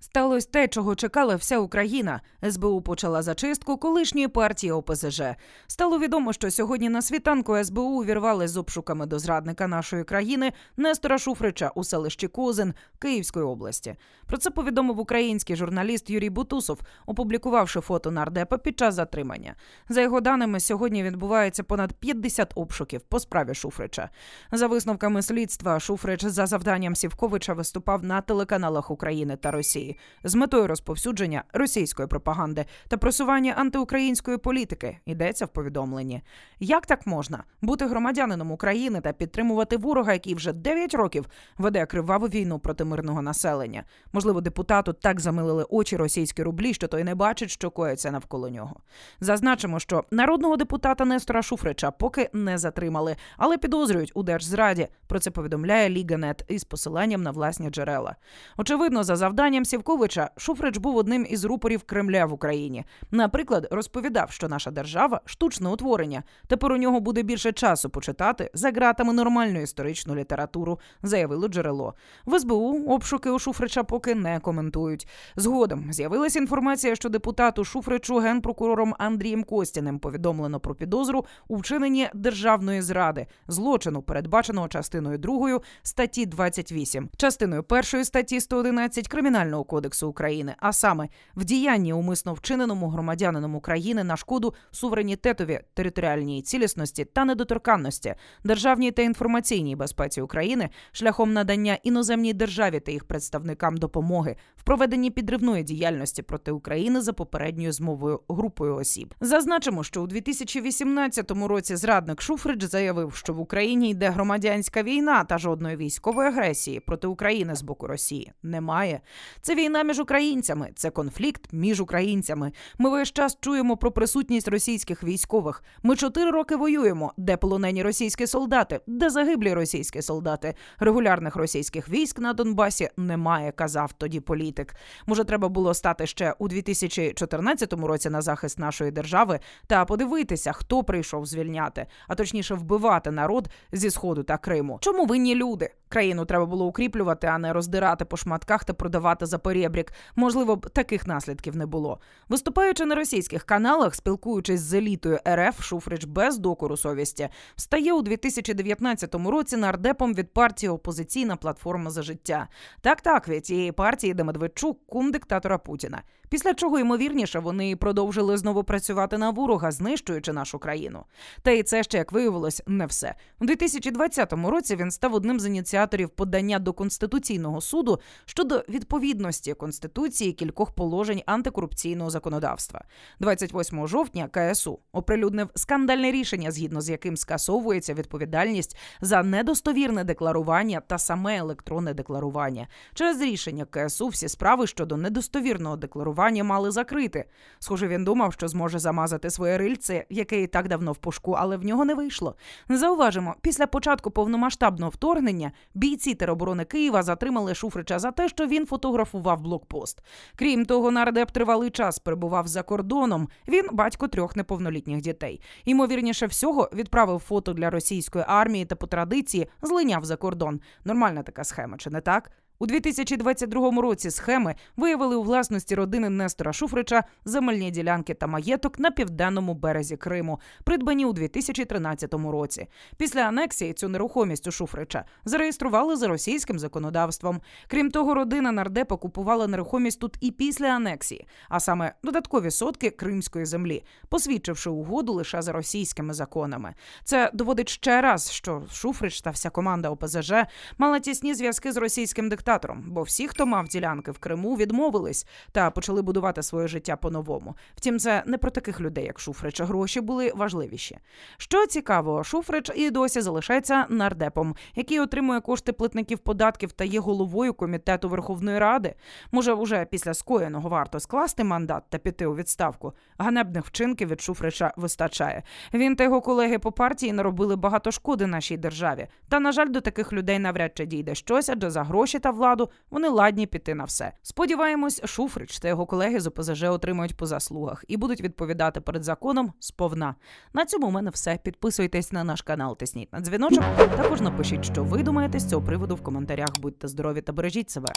Сталося те, чого чекала вся Україна. СБУ почала зачистку колишньої партії ОПЗЖ. Стало відомо, що сьогодні на світанку СБУ увірвали з обшуками до зрадника нашої країни Нестора Шуфрича у селищі Козин Київської області. Про це повідомив український журналіст Юрій Бутусов, опублікувавши фото нардепа під час затримання. За його даними, сьогодні відбувається понад 50 обшуків по справі Шуфрича. За висновками слідства, Шуфрич за завданням Сівковича виступав на телеканалах України та Росії з метою розповсюдження російської пропаганди та просування антиукраїнської політики. Йдеться в повідомленні. Як так можна бути громадянином України та підтримувати ворога, який вже 9 років веде криваву війну проти мирного населення? Можливо, депутату так замилили очі російські рублі, що той не бачить, що коїться навколо нього. Зазначимо, що народного депутата Нестора Шуфрича поки не затримали, але підозрюють у держзраді. Про це повідомляє Ліга.нет із посиланням на власні джерела. Очевидно, за завданням Сівковича Шуфрич був одним із рупорів Кремля в Україні. Наприклад, розповідав, що наша держава штучне утворення. Тепер у нього буде більше часу почитати за ґратами нормальну історичну літературу, заявило джерело. В СБУ обшуки у Шуфрича поки не коментують. Згодом з'явилася інформація, що депутату Шуфричу генпрокурором Андрієм Костяним повідомлено про підозру у вчиненні державної зради, злочину, передбаченого частиною 2 статті 28, частиною 1 статті 111 Кримінального кодексу України, а саме в діянні умисно вчиненому громадянином України на шкоду суверенітетові, територіальній цілісності та недоторканності, державній та інформаційній безпеці України шляхом надання іноземній державі та їх представникам допомоги в проведенні підривної діяльності проти України за попередньою змовою групою осіб. Зазначимо, що у 2018 році зрадник Шуфрич заявив, що в Україні йде громадянська війна та жодної військової агресії проти України з боку Росії немає. Це війна між українцями, це конфлікт між українцями. Ми весь час чуємо про присутність російських військових. Ми чотири роки воюємо, де полонені російські солдати, де загиблі російські солдати. Регулярних російських військ на Донбасі немає, казав тоді політик. Може, треба було стати ще у 2014 році на захист нашої держави та подивитися, хто прийшов звільняти, а точніше вбивати народ зі сходу та Криму. Чому винні люди? Країну треба було укріплювати, а не роздирати по шматках та продавати за перебрік. Можливо б таких наслідків не було. Виступаючи на російських каналах, спілкуючись з елітою РФ, Шуфрич без докору совісті стає у 2019 році нардепом від партії Опозиційна платформа за життя. Так, так, від цієї партії, де Медведчук кум диктатора Путіна. Після чого, ймовірніше, вони продовжили знову працювати на ворога, знищуючи нашу країну. Та і це ще, як виявилось, не все. У 2020 році він став одним з ініціаторів подання до Конституційного суду щодо відповідності Конституції кількох положень антикорупційного законодавства. 28 жовтня КСУ оприлюднив скандальне рішення, згідно з яким скасовується відповідальність за недостовірне декларування та саме електронне декларування. Через рішення КСУ всі справи щодо недостовірного декларування мали закрити. Схоже, він думав, що зможе замазати своє рильце, яке і так давно в пушку, але в нього не вийшло. Зауважимо, після початку повномасштабного вторгнення бійці тероборони Києва затримали Шуфрича за те, що він фотографував блокпост. Крім того, нардеп тривалий час перебував за кордоном. Він батько трьох неповнолітніх дітей. Ймовірніше всього, відправив фото для російської армії та по традиції злиняв за кордон. Нормальна така схема, чи не так? У 2022 році схеми виявили у власності родини Нестора Шуфрича земельні ділянки та маєток на південному березі Криму, придбані у 2013 році. Після анексії цю нерухомість у Шуфрича зареєстрували за російським законодавством. Крім того, родина нардепа купувала нерухомість тут і після анексії, а саме додаткові сотки кримської землі, посвідчивши угоду лише за російськими законами. Це доводить ще раз, що Шуфрич та вся команда ОПЗЖ мала тісні зв'язки з російським диктатором, бо всі, хто мав ділянки в Криму, відмовились та почали будувати своє життя по-новому. Втім, це не про таких людей, як Шуфрич. Гроші були важливіші. Що цікаво, Шуфрич і досі залишається нардепом, який отримує кошти платників податків та є головою комітету Верховної Ради. Може, уже після скоєного варто скласти мандат та піти у відставку. Ганебних вчинків від Шуфрича вистачає. Він та його колеги по партії наробили багато шкоди нашій державі. Та на жаль, до таких людей навряд чи дійде щось, адже за гроші та владу, вони ладні піти на все. Сподіваємось, Шуфрич та його колеги з ОПЗЖ отримають по заслугах і будуть відповідати перед законом сповна. На цьому у мене все. Підписуйтесь на наш канал, тисніть на дзвіночок. Також напишіть, що ви думаєте з цього приводу в коментарях. Будьте здорові та бережіть себе.